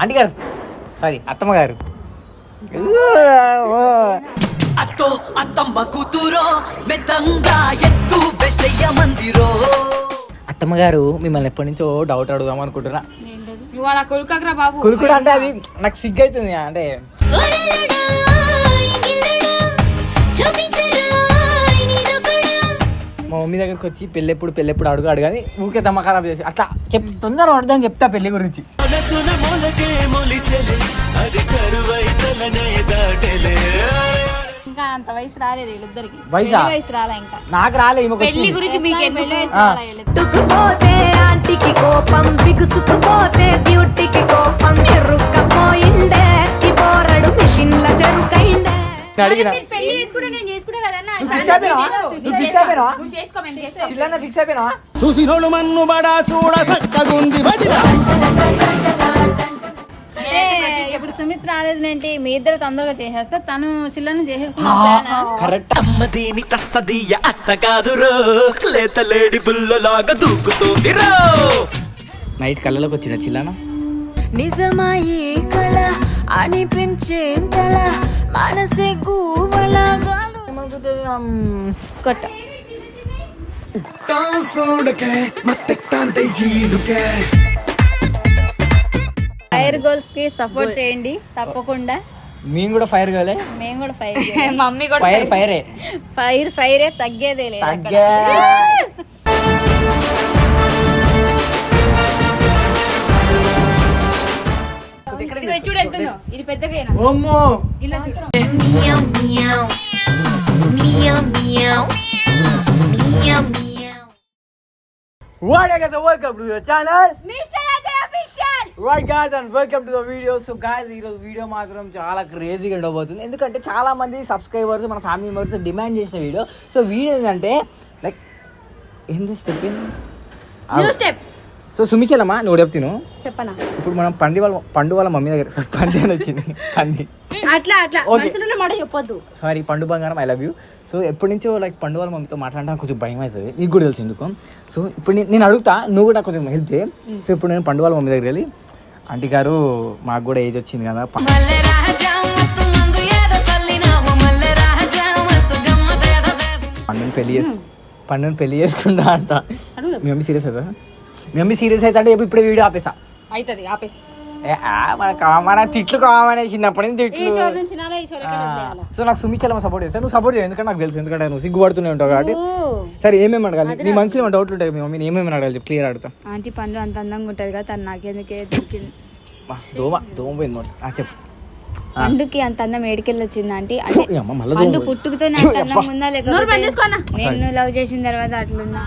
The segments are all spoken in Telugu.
ఆంటీ గారు సారీ అత్తమ్మ గారు అత్తో అత్తమ్మ కూతురో మెత్తంగా ఎత్తు వెసయ్య మందిరో. అత్తమ్మ గారు మిమ్మల్ని ఎప్పటి నుంచో డౌట్ అడుగుదాం అనుకుంటున్నా. కొడుకరా బాబు. కులుకుడు అంటే అది నాకు సిగ్గు అవుతుంది అంటే మా మమ్మీ దగ్గరికి వచ్చి పెళ్ళెప్పుడు పెళ్ళెప్పుడు అడుగు అడుగని ఊకే దమ్మ ఖరాబ్ చేసి అట్లా చెప్ తొందర పడదని చెప్తా పెళ్ళి గురించి ఇంకా అంత వయసు రాలేదు వీళ్ళిద్దరికి వయసా? పెళ్ళి వయసు రాలే ఇంకా నాకు రాలే ఈమెకు పెళ్ళి వచ్చింది. గురించి మీకు ఎందుకు ఆ. రాలే వీళ్ళిద్దరికి? టుకుపోతే ఆంటీకి కోపం బిగుసుకుపోతే బ్యూటీకి కోపం చెరుక్కపోయిందే ఈ పోరడు మిషన్ల చెరుకైందే నేను అడిగిన మీరు పెళ్ళి చేసుకుంటే నేను చేసుకుంటే కదన్నా? అయిపోయినా చూసినోళ్ళు మన్ను బడా చూడ సక్కగుంది వదిలా అంటే ఇప్పుడు సుమిత్ రాలేదులేంటి. మీ ఇద్దరు తొందరగా చేసేస్తా. తను శిలను చేసేసుకున్నా కరెక్ట్ అమ్మ దీని తస్తదీయ అత్త కాదురో. లేత లేడి బుల్లలాగా దూకుతుందిరో. నైట్ కళ్ళలోకి వచ్చిన చిల్లన నిజమాయి కళ? అనిపించేంతల? మనసే గువలగాలు ఫైర్ గర్ల్స్కి సపోర్ట్ చేయండి తప్పకుండా. మేము కూడా ఫైర్ కాలే మేము కూడా ఫైర్ మమ్మీ కూడా ఫైర్ ఫైరే ఫైర్ ఫైరే తగ్గేదే లేదు అక్కడ. తగ్గా. ఇదిగో చూడు ఎంత ఉందో. ఇది పెద్దగా ఓమ్మో. ఇలా చూడు. What I guys, welcome to the channel. Mister Ajay official Right guys and welcome to the video. So guys ఈ రోజు వీడియో మాత్రం చాలా క్రేజీగా ఉండబోతుంది. ఎందుకంటే చాలా మంది సబ్స్క్రైబర్స్ మన ఫ్యామిలీ మెంబర్స్ డిమాండ్ చేసిన వీడియో సో వీడియో ఏంటంటే లైక్ ఏంది స్టెప్ న్యూ స్టెప్ సో సుమిచలమ్మా నువ్వు చెప్తాను. చెప్పనా? ఇప్పుడు మనం పండి వాళ్ళ పండు వాళ్ళ మమ్మీ దగ్గర sorry, పండి అని వచ్చింది. పండి. అట్లా అట్లా. Okay. మనసులో మాట చెప్పొద్దు. సారీ పండు బంగారం ఐ లవ్ యూ సో ఎప్పటి నుంచో లైక్ పండు వాళ్ళ మమ్మీతో మాట్లాడడానికి కొంచెం భయం అవుతుంది నీకు కూడా తెలుసు ఎందుకు? సో ఇప్పుడు నేను- నేను అడుగుతా నువ్వు కూడా కొంచెం హెల్ప్ చేయి. సో ఇప్పుడు నేను పండు వాళ్ళ మమ్మీ దగ్గర వెళ్ళి ఆంటీ గారు మాకు కూడా ఏజ్ వచ్చింది కదా ప- మల్లె రాజా మత్తు మందు ఏదో సల్లినావు మల్లె రాజా మస్తు గమ్మతేదో చేసినావు పండుని పెళ్ళి చేసుకు పండుని పెళ్ళి చేసుకుంటా అంట. అడుగు. మీ మమ్మీ సీరియస్ అవుతా మీ మమ్మీ సీరియస్ అయితే చెప్పు ఇప్పుడే వీడియో ఆపేసా. అవుతుంది ఆపేసి. ఏ, ఆ, మన కామన తిట్లు కామనే చిన్నప్పటి నుంచి తిట్లు సో నాకు సుమిచలమ్మ సపోర్ట్ చేస్తాను నువ్వు సపోర్ట్ చేయ ఎందుకంటే నాకు తెలుసు ఎందుకంటే నువ్వు సిగ్గుపడుతూనే ఉంటావు కాబట్టి. సరే ఏమేమి అడగాలి? నీ మనసులో ఏమైనా డౌట్లు ఉంటాయి మీ మమ్మీని ఏమేమి అడగాలి క్లియర్ అడుగుతా. ఆంటీ పండు అంత అందంగా ఉంటది కదా తను నాకెందుకే దొరికింది? దోమ దోమ పోయింది చెప్పు. పండుకి అంత అందం ఏడికెళ్ళి వచ్చింది ఆంటీ? అంటే పండు. పుట్టుకతో నాకు అందం. ఉందా లేకపోతే నేను లవ్ చేసిన తర్వాత అట్లుందా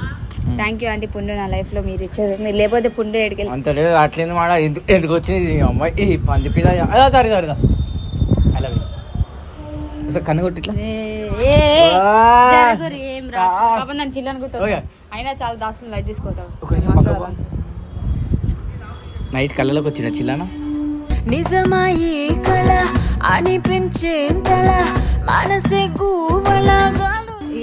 థ్యాంక్ యూ ఆంటీ పుండు నా లైఫ్లో మీరు ఇచ్చారు. మీరు లేకపోతే పుండు ఏడికెళ్ళి అంత లేదు అట్లేదు మాట ఎందుకు ఎందుకు వచ్చింది అమ్మాయి ఈ పంది పిల్ల అదా sorry sorry I love you కన్ను కొట్టి ఇట్లా. ఏ, రాసు. నన్ను చిల్లని గుర్తు ఓకే. అయినా చాలా దాస్తులు లైట్ తీసుకోతావు ఒక నిమిషం. నైట్ కళ్ళలోకి వచ్చిన చిల్లన? నిజమాయి కళ? అనిపించేంతల? మనసే గువలగాలు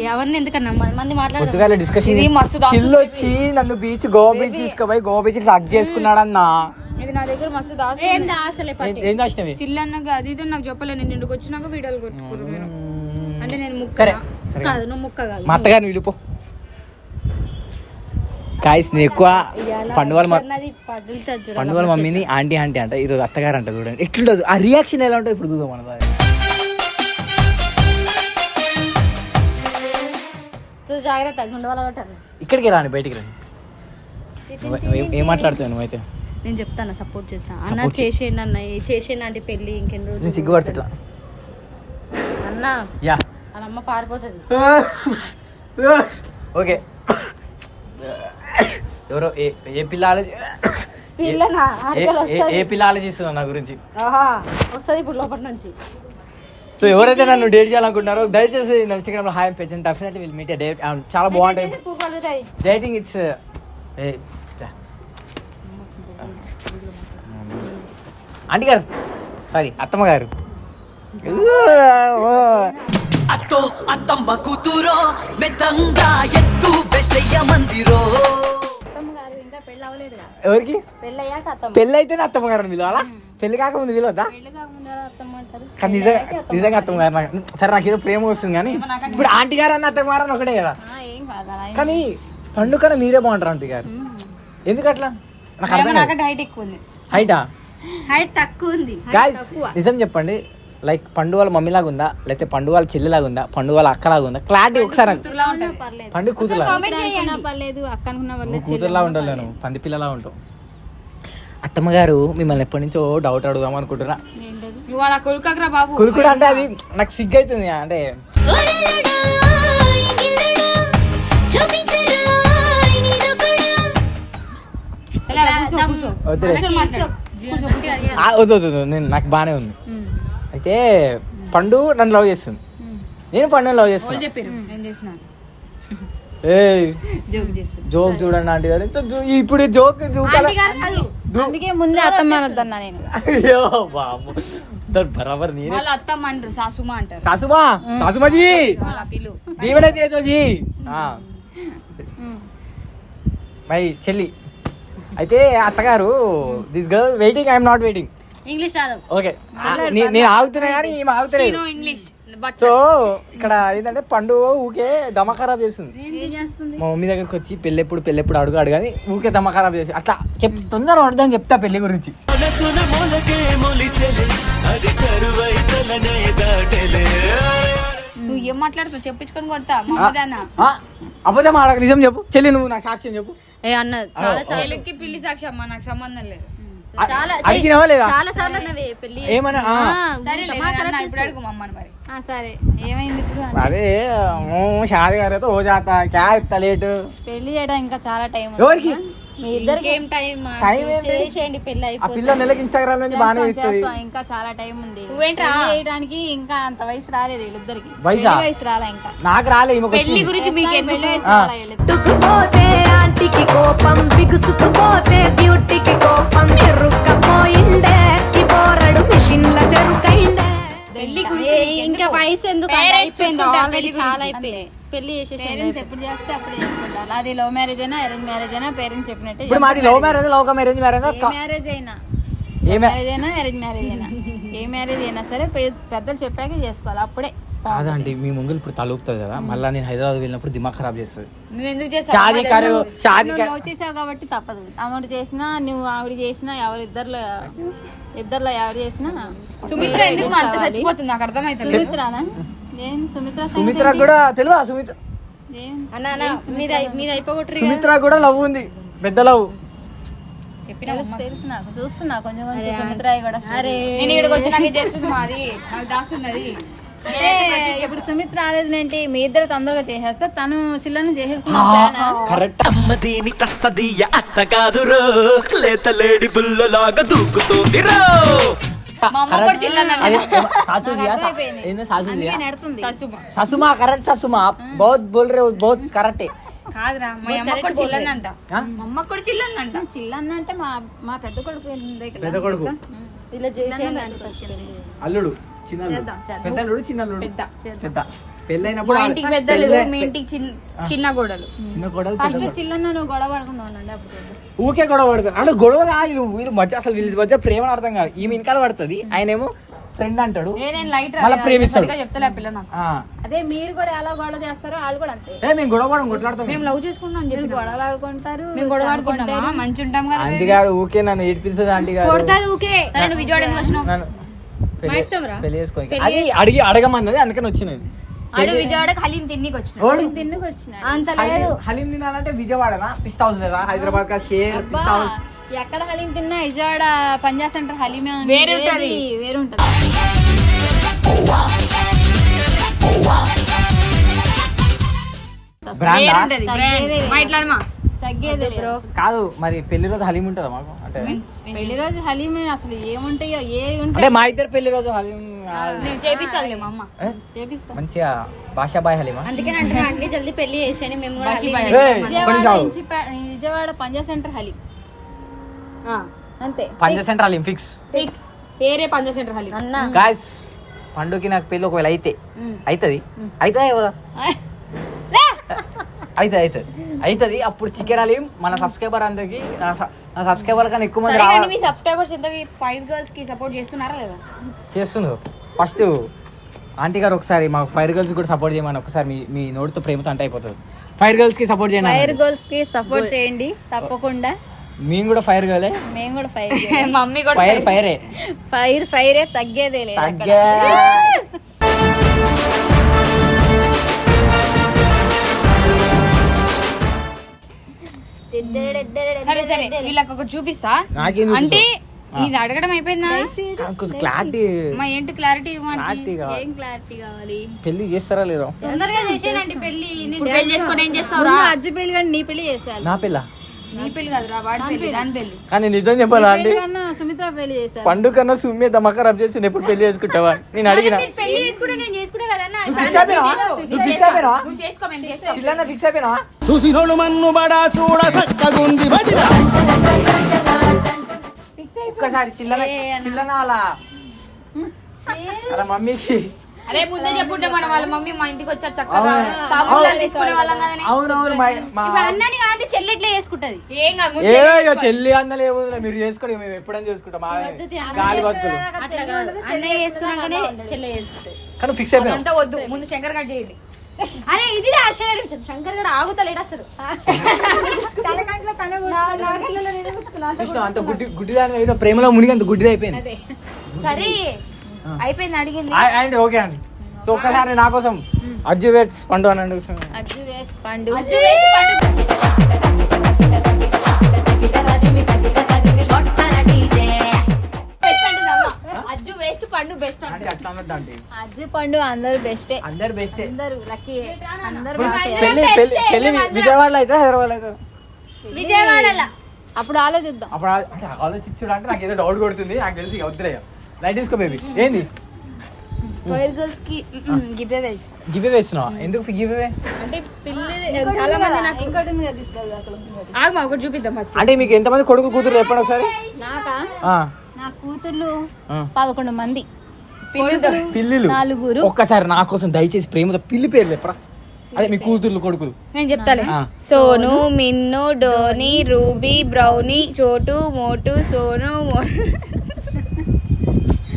ఎవరిని ఎందుకన్నా? మంది- మంది మాట్లాడదాం పొద్దుగాల డిస్కషన్ ఇది మస్తు దాసులు చిల్లు వచ్చి నన్ను బీచ్ గోవా బీచ్ తీసుకుపోయి గోవా బీచ్ హక్ చేసుకున్నాడన్నా. ఇది నా దగ్గర మస్తు దాసు ఏం దాసలే ఏం- ఏం దాచినవి చిల్లన్నగా అది ఇది నాకు చెప్పలేదు నేను ఇంటికి వచ్చినాక వీడియోలు కొట్టుకురు మీరు. అంటే నేను ముక్క సరే, సరే. కాదు నువ్వు ముక్క కాదు. మా అత్తగారిని పిలుపు కాయస్ నేను ఎక్కువ పండు వాళ్ళ మ- అన్నది పడులుతుంది చూడు. పండు వాళ్ళ మమ్మీని ఆంటీ ఆంటీ అంట ఈరోజు అత్తగారు అంట చూడండి. ఎట్లుండదు ఆ రియాక్షన్ ఎలా ఉంటుంది ఇప్పుడు చూద్దాం మన. సో జాగ్రత్త గుండె వాళ్ళ కొట్టారు ఇక్కడికి రాని బయటికి రాని. ఏం మాట్లాడుతావు నువ్వైతే నేను చెప్తాను సపోర్ట్ చేస్తా. అన్న చేసేయండి అన్న చేసేయండి అంటే పెళ్ళి ఇంకెన్ని రోజులు నేను సిగ్గుపడుతా ఇట్లా. అన్న యా. వాళ్ళ అమ్మ పారిపోతుంది. ఓకే. ఎవరో ఏ ఏ పిల్ల ఆలోచి పిల్లనా? ఏ- పిల్ల ఆలోచిస్తున్నా నా గురించి? ఆహా వస్తుంది ఇప్పుడు లోపల నుంచి. సో ఎవరైతే నన్ను డేట్ చేయాలనుకుంటున్నారో దయచేసి నా ఇన్స్టాగ్రామ్లో హాయ్ పెంచండి డెఫినెట్లీ విల్ మీట్ డేట్ చాలా బాగుంటాయి. డేటింగ్ ఇట్స్ ఆంటీ గారు సారీ అత్తమ్మ గారు అత్తో అత్తమ్మ కూతురో మెత్తంగా ఎత్తు వెసయ్య మందిరో. అత్తమ్మ గారు ఇంకా పెళ్ళి అవ్వలేదుగా. ఎవరికి? పెళ్ళి అయ్యాక అత్తమ్మ. పెళ్ళి అయితేనే అత్తమ్మ గారు అలా పెళ్ళి కాకముందు వీలొద్దా కానీ నిజంగా నిజంగా అర్థం కాదు నాకు సరే నాకు ఏదో ప్రేమ వస్తుంది కానీ ఇప్పుడు ఆంటీ గారు అన్న అత్తమ్మ గారు అని ఒకటే కదా. ఆ, ఏం కాదు అలా ఏం- కానీ పండు కన్నా మీరే బాగుంటారు ఆంటీ గారు. ఎందుకు అట్లా? నాకు అర్థం హైట్ ఎక్కువ ఉంది. హైటా హైట్ తక్కువ ఉంది. గాయస్ నిజం చెప్పండి. లైక్ పండు వాళ్ళ మమ్మీ లాగా ఉందా? లేకపోతే పండు వాళ్ళ చెల్లి లాగా ఉందా? పండు వాళ్ళ అక్క లాగా ఉందా? క్లారిటీ ఒకసారి పండు కూతురు కూతురులా? నేను పంది పిల్లలా ఉంటావు అత్తమ్మ గారు మిమ్మల్ని ఎప్పటి నుంచో డౌట్ అడుగుదాం అనుకుంటున్నా. కొడుకరా బాబు. కులుకుడు అంటే అది నాకు సిగ్గు అవుతుంది అంటే వద్దు. నేను నాకు బాగానే ఉంది. అయితే పండు నన్ను లవ్ చేస్తుంది. నేను పండుని లవ్ చేస్తాను ఏయ్. జోక్ చూడండి ఆంటీ గారు. ఇప్పుడు జోక్ దూకాల అందుకే ముందే అత్తమ్మ అనొద్దన్నా నేను. అయ్యో బాబు. దాని బరాబర్ నేనే వాళ్ళ అత్తమ్మ అంటారు సాసుమ అంటారు. సాసుమా? సాసుమాజీ! వాళ్ళ పిల్లు దీవెన చేజోజీ మై చెల్లి. అయితే అత్తగారు this girl waiting I'm not waiting. English రాదు. ఓకే. నేను ఆగుతున్నా కానీ ఈమె ఆగుతలేదు. ఇంగ్లీష్. సో ఇక్కడ ఏంటంటే పండు ఊకే దమ ఖరాబ్ చేస్తుంది. మా మమ్మీ దగ్గరికి వచ్చి పెళ్ళెప్పుడు పెళ్ళెప్పుడు అడుగు అడుగని ఊకే దమ ఖరాబ్ చేసి అట్లా చెప్ తొందర పడదని చెప్తా పెళ్ళి గురించి. నువ్వు ఏం మాట్లాడుతావు చెప్పించుకొని కొడతా ఆ, అబద్ధం ఆడక నిజం చెప్పు. చెల్లి నువ్వు నాకు సాక్ష్యం చెప్పు. ఏ అన్న చాలా సార్లు. పెళ్ళికి పిల్లి సాక్షి అమ్మ నాకు సంబంధం లేదు. అడిగినావా లేదా? చాలా సార్లు అన్నవే పెళ్ళి ఏమన్నా? ఆ. సరే ఏమైంది ఇప్పుడు అదే ఓ, షాది జాత. క్యా లేట్? పెళ్ళి చేయడం ఇంకా చాలా టైం ఎవరికి? మీ ఇద్దరికి. ఏం టైం? చేసేయండి పెళ్ళి ఆ అయిపోతుంది. పిల్ల నెలకి ఇన్స్టాగ్రామ్ నుంచి బాగానే చేస్తాం, ఇస్తుంది చేస్తాం. ఇంకా చాలా టైం ఉంది. నువ్వేంట్రా? పెళ్ళి చేయడానికి ఇంకా అంత వయసు రాలేదు వీళ్ళిద్దరికి. వయసా? వయసు రాలే ఇంకా. నాకు రాలే ఈమెకు పెళ్ళి. గురించి మీకు పెళ్ళి ఎందుకు ఆంటీకి కోపం బిగుసుకుపోతే బ్యూటీకి కోపం. చెరుక్కపోయిందే ఈ పోరడు మిషన్ల చెరుకైందే. పెళ్ళి గురించి ఇంకా? వయసు ఎందుకు అయిపోయింది? చాలా గురించి. అయిపోయింది. పెళ్ళి చేసేసి Parents ఎప్పుడు చేస్తే అప్పుడు చేసుకుంటారు. అది లవ్ మ్యారేజ్ అయినా అరేంజ్ మ్యారేజ్ అయినా పేరెంట్స్ చెప్పినట్టే ఇప్పుడు మాది love marriage love marriage marriage అయినా. ఏ మ్యా- మ్యారేజ్ అయినా అరేంజ్ మ్యారేజ్ అయినా. ఏ మ్యారేజ్ అయినా సరే పెద్దలు చెప్పాక చేసుకోవాలి అప్పుడే. కాదండి మీ ముందు ఇప్పుడు తలుపుతుంది కదా మళ్ళీ నేను హైదరాబాద్ వెళ్ళినప్పుడు దిమాగ్ ఖరాబ్ చేస్తుంది. నేను ఎందుకు చేసావు కాబట్టి తప్పదు. అమౌంట్ చేసినా నువ్వు ఆవిడ చేసినా ఎవరు ఇద్దరులో ఇద్దరులో ఎవరు చేసినా సుమిత్ర ఎందుకు అంత చచ్చిపోతుంది? నాకు సుమిత్రానా? ఏం సుమిత్ర సుమిత్ర? కూడా తెలియదా సుమిత్ర ఏం? మీద మీద అయిపోగొట్టరు సుమిత్ర కూడా లవ్ ఉంది. పెద్ద లవ్. తెలుసు తెలుసు నాకు చూస్తున్నా కొంచెం కొంచెం సుమిత్ర కూడా నేను ఇక్కడికి వచ్చి నాకు ఇది చేస్తుంది మాది. నాకు దాస్తున్నది ఇప్పుడు సుమిత్ర రాలేదునేంటి మీ ఇద్దరు తొందరగా చేసేస్తే తను శిలను చేసేసుకున్నా కరెక్ట్. అమ్మ దీని తస్తదీయ అత్త కాదురో లేత లేడి బుల్లలాగా దూకుతోంది ససుమా. కరెక్ట్ ససుమా. బహుత్ బోల్ రే బహుత్ కరెక్టే. కాదురా మా అమ్మ కూడా చిల్లన్నంట మా అమ్మ కూడా చిల్లన్నంట చిల్లన్న అంటే మా మా పెద్ద కొడుకు. పెద్ద కొడుకు. ఇలా చేసేయండి అనిపించింది. అల్లుడు చేద్దాం. పెద్ద అల్లుడు చిన్న అల్లుడు పెద్ద పెద్ద. పెళ్ళైనప్పుడు ఇంటికి పెద్దలు మీ ఇంటికి చిన్న చిన్న గోడలు. చిన్న గొడవలు ఫస్ట్ చిల్లన్న నువ్వు గొడవ పడకుండా ఉండండి అప్పుడు. ఊకే గొడవ పడుతుంది. అంటే గొడవ కాదు వీళ్ళు మధ్య అసలు వీళ్ళ మధ్య ప్రేమ అర్థం కాదు. ఈ వెనకాల పడుతుంది. ఆయన ఏమో ఫ్రెండ్ అంటాడు. మళ్ళా ప్రేమిస్తాడు. అదే మీరు కూడా ఎలా గొడవ చేస్తారో వాళ్ళు కూడా అంతే. మేము గొడవ పడం కొట్లాడతాం. మేము లవ్ మీరు చెప్పి గొడవలు ఆడుకుంటారు మేము గొడవ ఆడుకుంటామా? మంచి ఉంటాం కదా ఊకే నన్ను ఏడిపిస్తుంది ఆంటీ గారు. కొడతాది ఊకే. సరే నువ్వు విజయవాడ ఎందుకు వచ్చినావు? పెళ్ళి చేసుకో అది అడిగి అడగమన్నది అందుకని వచ్చినది ఆడు విజయవాడకి హలీం తిన్నికి వచ్చిన తిన్నుకు వచ్చిన అంత హలీం హలీం తినాలంటే విజయవాడనా? పిస్ట్ హౌస్ లేదా? హైదరాబాద్ కా షేర్ పిస్ట్ హౌస్ ఎక్కడ హలీం తిన్నా విజయవాడ పంజా సెంటర్ హలీమే ఉంది. వేరే ఉంటది. వేరే ఉంటది తగ్గేది లేదు. కాదు మరి పెళ్ళి రోజు హలీం ఉంటుందా మాకు? అంటే పెళ్ళి రోజు హలీమే అసలు ఏముంటాయో ఏ ఉంటాయి. మా ఇద్దరు పెళ్ళి రోజు హలీం నేను చేపిస్తాదిలే మా అమ్మ? చేపిస్తా. మంచిగా భాషా బాయ్ హలీమా? అందుకని అంటే అన్ని జల్దీ పెళ్ళి చేసేయండి మేము కూడా హలీం బాయ్. విజయవాడ. నుంచి పే- విజయవాడ పంజా సెంటర్ హలీం. అంతే. Pancha centre haleem fix fix ఏరే పంజా సెంటర్ హలీం. అన్న. గాయస్ పండుకి నాకు పెళ్ళి ఒకవేళ అయితే అవుతుంది అవుతుందా కదా అయితే అవుతుంది అవుతుంది అప్పుడు చికెన్ అలీం మన సబ్స్క్రైబర్ అందరికి నా స- నా సబ్స్క్రైబర్ కన్నా ఎక్కువ మంది సరే కానీ రావాలి మీ సబ్స్క్రైబర్స్ ఎంత ఫైర్ గర్ల్స్కి సపోర్ట్ చేస్తున్నారా లేదా? చేస్తున్నారు. ఫస్ట్ ఆంటీ గారు ఒకసారి మాకు ఫైర్ గర్ల్స్ కూడా సపోర్ట్ చేయమని ఒకసారి మీ మీ నోటితో ప్రేమతో అంటే అయిపోతుంది. ఫైర్ గర్ల్స్కి సపోర్ట్ చేయండి ఫైర్. గర్ల్స్కి సపోర్ట్ చేయండి తప్పకుండా. మేము కూడా ఫైర్ గర్లే. మేము కూడా ఫైర్ మమ్మీ కూడా ఫైర్ ఫైరే ఫైర్. ఫైరే తగ్గేదే లేదు అక్కడ. తగ్గా. సరే సరే వీళ్ళకి ఒకటి చూపిస్తా. అంటే. నీది అడగడం అయిపోయిందా? కొంచెం క్లారిటీ మా ఏంటి క్లారిటీ ఇవ్వండి? క్లారిటీ కావాలి. ఏం క్లారిటీ కావాలి? పెళ్ళి చేస్తారా లేదో? తొందరగా చేసేనండి పెళ్ళి పెళ్ళి చేసుకొని ఏం అజ్జు పెళ్ళి కానీ నీ పెళ్ళి చేసేయాలి నా పిల్ల నీ పెళ్ళి కాదురా వాడి పెళ్ళి దాని పెళ్ళి కానీ నిజం చెప్పాలా అండి? పెళ్ళి కన్నా సుమిత్ర పెళ్ళి చేశారు పండు కన్నా సుమ్మే దమ్మక రబ్ చేసి ఎప్పుడు పెళ్ళి చేసుకుంటావా? నేను అడిగిన. మీరు పెళ్ళి చేసుకుంటే నేను చేసుకుంటే కదా అన్న. నువ్వు ఫిక్స్ అయిపోయినా? నువ్వు ఫిక్స్ అయిపోయినా? నువ్వు చేసుకో మేము చేస్తాం. చిల్లన్న ఫిక్స్ అయిపోయినా? చూసినోళ్ళు మన్ను బడా చూడ సక్కగుంది వదిన ఒక్కసారి చిల్లన చిల్లన అలా మమ్మీకి. అరే ముందే చెప్పుంటే మన వాళ్ళ మమ్మీ మా ఇంటికి వచ్చారు చక్కగా. తీసుకునే వాళ్ళం కదని అవునవును మా మా అన్నని కాదు చెల్లెట్లే చేసుకుంటది? ఏం కాదు ఇక చెల్లి అన్నలు ఏముందిలే మీరు చేసుకోండి మేము ఎప్పుడైనా చేసుకుంటాం మా గాలి భక్తులు అట్లా కాదు. అన్నయ్య చేసుకున్నాకనే చెల్లె చేసుకుంటది. కానీ ఫిక్స్ అయిపోయినా. అంతా వద్దు ముందు శంకర్ గారు చేయండి. అరే ఇది ఆశ్చర్యం శంకర్ గడ ఆగుతలేడు అసలు. అంత గుడ్డి అయినా ప్రేమలో మునిగి అంత గుడ్డిది అయిపోయింది. సరే అయిపోయింది అడిగింది. అండి ఓకే అండి. సో ఒక్కసారి నా కోసం అజ్జు వేట్స్ పండు అనండి. అజ్జు వేస్ పండు. అజ్జు పండు అందరు బెస్టే. అందరు బెస్టే. అందరు లక్కీ అందరు ఇప్పుడు బాగా చేయాలి. పెళ్ళి పెళ్ళి పెళ్ళి విజయవాడలో అయితే హైదరాబాద్ అయితే. విజయవాడలో. అప్పుడు ఆలోచిద్దాం. అప్పుడు ఆ- అంటే ఆలోచించుడు అంటే నాకు ఏదో డౌట్ కొడుతుంది. నాకు తెలిసి వద్దులే లైట్ తీసుకో బేబీ ఏంది? గివ్ ఎందుకు గివ్ అవే అంటే పిల్లలు చాలా మంది నాకు ఇంకోటి. ఆగమా ఒకటి చూపిద్దాం ఫస్ట్ అంటే మీకు ఎంతమంది కొడుకు కూతురు చెప్పండి ఒకసారి. నాకా? ఆ, నా కూతుర్లు. పదకొండు మంది. పిల్లిలు నలుగురు. ఒక్కసారి నా కోసం దయచేసి ప్రేమతో పిల్లి పేరు చెప్పరా? అదే మీ కూతుర్లు కొడుకులు. నేను చెప్తాలే. ఆ. సోను మిన్ను డోని రూబీ బ్రౌనీ చోటు మోటు సోను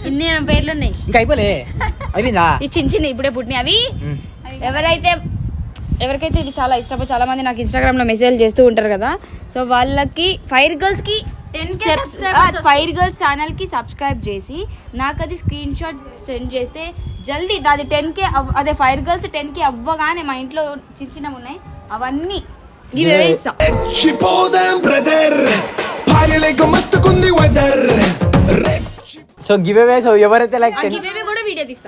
ఇన్ని నా పేర్లు ఉన్నాయి ఇంకా అయిపోలే. అయిపోయిందా? ఈ చిన్న చిన్న ఇప్పుడే పుట్టినాయి అవి. ఎవరైతే ఎవరికైతే ఇది చాలా ఇష్టమో చాలా మంది నాకు ఇన్స్టాగ్రామ్లో మెసేజ్ చేస్తూ ఉంటారు కదా. సో వాళ్ళకి ఫైర్ గర్ల్స్కి ఫైర్ గర్ల్స్ ఛానల్కి సబ్స్క్రైబ్ చేసి నాకు అది స్క్రీన్ షాట్ సెండ్ చేస్తే జల్దీ నాది టెన్ కే అదే ఫైర్ గర్ల్స్ టెన్ కే అవ్వగానే మా ఇంట్లో చిన్న చిన్నవి ఉన్నాయి. అవన్నీ ఇస్తా షిపోదాం brother so give away so ఎవరైతే like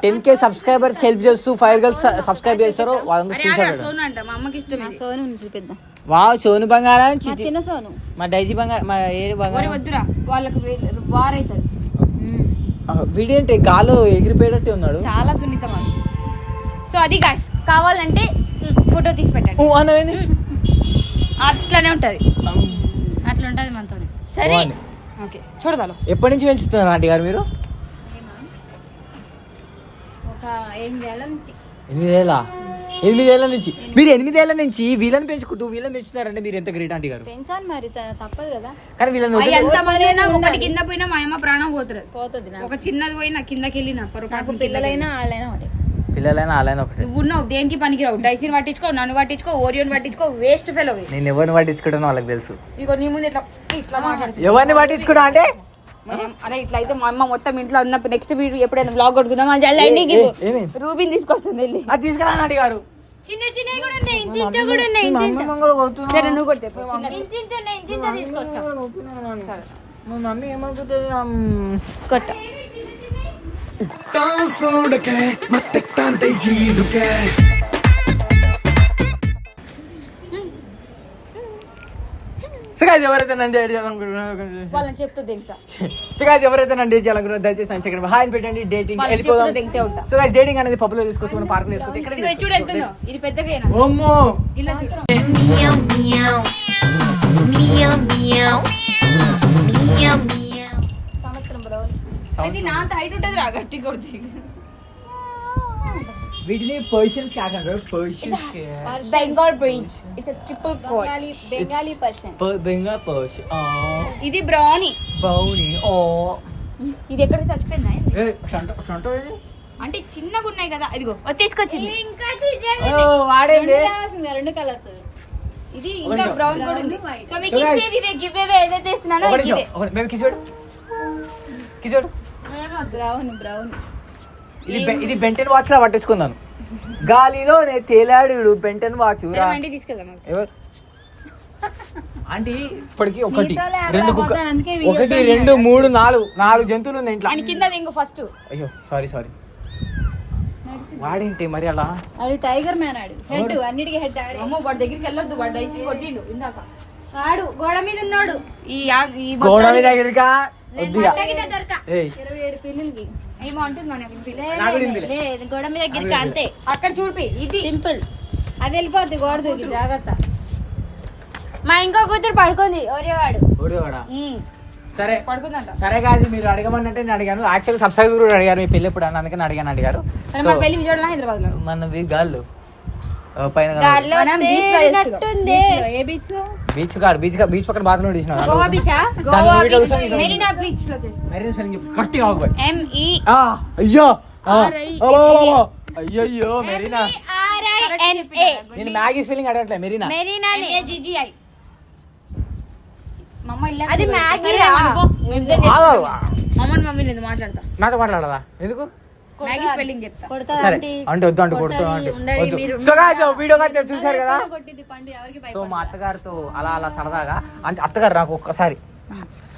ten K subscribers help చేస్తూ ఫైర్ గర్ల్స్ సబ్స్క్రైబ్ చేస్తారో స్క్రీన్ షాట్ సోను అంట మా అమ్మకి ఇష్టం సోను చూపిద్దాం వా సోను బంగారం చిన్న సోను. మా డైజీ బంగారం మా ఏ ఒరి బంగారం వద్దురా వాళ్ళకి వార్ అవుతుంది వీడియో అంటే గాలో ఎగిరిపోయేటట్టే ఉన్నాడు. చాలా సున్నితం అది సో అది గాయస్ కావాలంటే ఫోటో తీసి పెట్టండి. అట్లానే ఉంటది. అట్లా ఉంటది మనతో సరే. ఓకే చూడదాలు. ఎప్పటి నుంచి పెంచుతున్నారు ఆంటీ గారు మీరు? ఎనిమిదేళ్ళ? ఎనిమిదేళ్ళ నుంచి. మీరు ఎనిమిదేళ్ళ నుంచి వీళ్ళని పెంచుకుంటూ వీళ్ళని పెంచుతున్నారంటే మీరు ఎంత గ్రేట్ ఆంటీ గారు? పెంచాలి మరి త- తప్పదు కదా. కానీ వీళ్ళని ఎంత అయినా ఒకటి కింద పోయినా మా అమ్మ ప్రాణం పోతుంది. పోతుంది ఒక చిన్నది పోయినా కిందకి వెళ్ళిన నాకు పిల్లలైనా వాళ్ళైనా ఒకటి. పిల్లలైనా అలానే ఒకటి. నువ్వు ఉన్నావు దేనికి పనికిరావు? డైసీని పట్టించుకో నన్ను పట్టించుకో ఓరియోని పట్టించుకో వేస్ట్ ఫెలో నేను ఎవరిని పట్టించుకుంటానో వాళ్ళకి తెలుసు. ఇగో నీ ముందు ఇట్లా ఇట్లా ఎవరిని పట్టించుకున్నా అంటే? అరే ఇట్లా అయితే మా అమ్మ మొత్తం ఇంట్లో ఉన్నప్పుడు నెక్స్ట్ వీడియో ఎప్పుడైనా బ్లాగ్ కొడుకుందాం అని చెప్పి రూబిన్ తీసుకొస్తుంది వెళ్ళి. అది తీసుకురానాడు గారు. చిన్న చిన్న కూడా ఉన్నాయి ఇంత ఇంత కూడా ఉన్నాయి ఇంత ఇంత మంగళ కొడుతున్నా సరే నువ్వు కొడితే చిన్న ఇంత ఇంత ఉన్నాయి ఇంత ఇంత తీసుకొస్తా. సరే. మా మమ్మీ కొట్ట. సో guys, ఎవరైతే నన్ను డేట్ చేయాలనుకుంటున్నారో వాళ్ళని చెప్తూ దింపుతా. సో guys, ఎవరైతే నన్ను డేట్ చేయాలనుకుంటున్నారో దయచేసి నన్ను సెకండ్ హాయ్ పెట్టండి డేటింగ్ వెళ్ళిపోదాం. దింపుతే ఉంటా. డేటింగ్ అనేది పబ్లో తీసుకొచ్చి మనం పార్క్ తీసుకొచ్చి ఇక్కడ చూడు ఇది పెద్దగా ఏనా? ఓమ్మో. ఇలా. సంవత్సరం బ్రో. అయితే నా అంత హైట్ ఉంటుంది రా గట్టి కొడితే. వీటిని పర్షియన్స్ క్యాట్ అంటారు. Persians Bengal breed it's triple coat Bengali Bengali person Bengal Persian ఇది బ్రౌనీ బౌని ఓ ఇది ఎక్కడ చచ్చిపోయిందా? ఏ షంట షంట ఏది? అంటే చిన్నగా ఉన్నాయి కదా. ఇదిగో తీసుకొచ్చింది. ఓ వాడేంటి రెండు కలర్స్ ఇది ఇంకా. బ్రౌన్ కూడా ఉంది. సో మీకు ఇచ్చేవి ఇవే గివ్ అవే ఏదైతే ఇస్తున్నానో ఒక ఇవే నిమిషం ఒక బేబీ కిస్ పెట్టు కిస్ పెట్టు బ్రౌన్ బ్రౌన్ ఇది బె- ఇది బెంటెన్ వాచ్ లా పట్టేసుకున్నాను గాలిలో నేను తేలాడు బెంటెన్ వాచ్. రా. అంటే తీసుకెళ్దాం ఎవరు? ఆంటీ ఇప్పటికి ఒకటి రెండు కుక్క పోతాను, అందుకే వీడియో ఒకటి. రెండు మూడు నాలుగు నాలుగు జంతువులు ఉన్నాయి ఇంట్లో. కింద ఇంకో ఫస్ట్. అయ్యో సారీ సారీ. వాడేంటి మరి అలా? అది టైగర్ మ్యాన్ ఆడు. హెడ్ అన్నిటికీ హెడ్ ఆడే. అమ్మో వాడి దగ్గరికి వెళ్ళొద్దు వాడు డైసింగ్ కొట్టిండు. ఇందాక. ఆడు గోడ మీద ఉన్నాడు. ఈ యా- ఈ గోడ వద్దుగా ఏయ్. ఇరవై ఏడు పిల్లలకి. ఏమో అంటుంది మన పిల్ల. నాకు కూడా వినిపిలే. లేదు గోడ మీద గిరిక అంతే. అక్కడ చూపి ఇది. సింపుల్. అది వెళ్ళిపోద్ది గోడ దూకి జాగ్రత్త. మా ఇంకో కూతురు పడుకుంది ఒరేవాడు. సరే. పడుకుందంట. సరే కాదు మీరు అడగమన్నట్టే నేను అడిగాను. యాక్చువల్ సబ్స్క్రైబర్ కూడా అడిగారు మీ పెళ్ళి ఎప్పుడు అని అందుకని అడిగాను అడిగారు. మన పెళ్ళి హైదరాబాద్లో మనవి గాళ్ళు పైన మనం. ఏ బీచ్లో? బీచ్ కాదు బీచ్ బీచ్ పక్కన బాత్రూమ్ తీసిన గోవా బీచా? గోవా బీచ్. మెరీనా బీచ్లో చేస్తాం. మెరీన్ స్పెల్లింగ్ ఆగు ఎంఈ ఆ, అయ్యో. అలో, అలో, అలో. అయ్యయ్యో మెరీనా. ఆర్ఐఎన్ఏ నేను మ్యాగీ స్పెల్లింగ్ అడగట్లే మెరీనా. మెరీనా జీజీఐ మమ్మ ఇల్లు అది సరే, మ్యాగీ అనుకో. మేము ఇద్దరం ఆగు, చేసుకుంటాం. ఆగు. మమ్మల్ని మమ్మీ నేను మాట్లాడతా. నాతో మాట్లాడదా? ఎందుకు? మ్యాగీ స్పెల్లింగ్ చెప్తా. కొడతా సరే ఆంటీ. అంటే వద్దు అంటే కొడుతూ కొట్టాలి, అంటే. ఉండాలి, వద్దు. మీరు సో గాయ్స్ వీడియో కానీ చూశారు కదా? కొట్టింది పండు ఎవరికి సో మా అత్తగారితో అలా అలా సరదాగా అంటే అత్తగారు నాకు ఒక్కసారి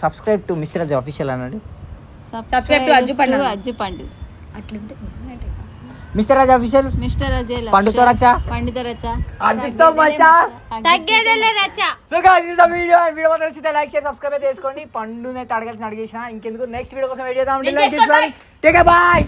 సబ్స్క్రైబ్ టు మిస్టర్ అనండి. అజ్జు పండు. అజ్జు పండు. అట్లుంటే mister Raj official mister Ajay పండుతో రచ్చా? పండితో రచ్చా. అజిత్తో మచ్చా? తగ్గేదేలే రచ్చ. సో గాయ్స్ ఈ వీడియో వీడియో మాత్రం నచ్చితే లైక్ చేసి సబ్స్క్రైబ్ చేసుకోండి పండునే అడగాల్సిన అడిగేసిన. ఇంకెందుకు? నెక్స్ట్ వీడియో కోసం వెయిట్ చేద్దాం. Take bye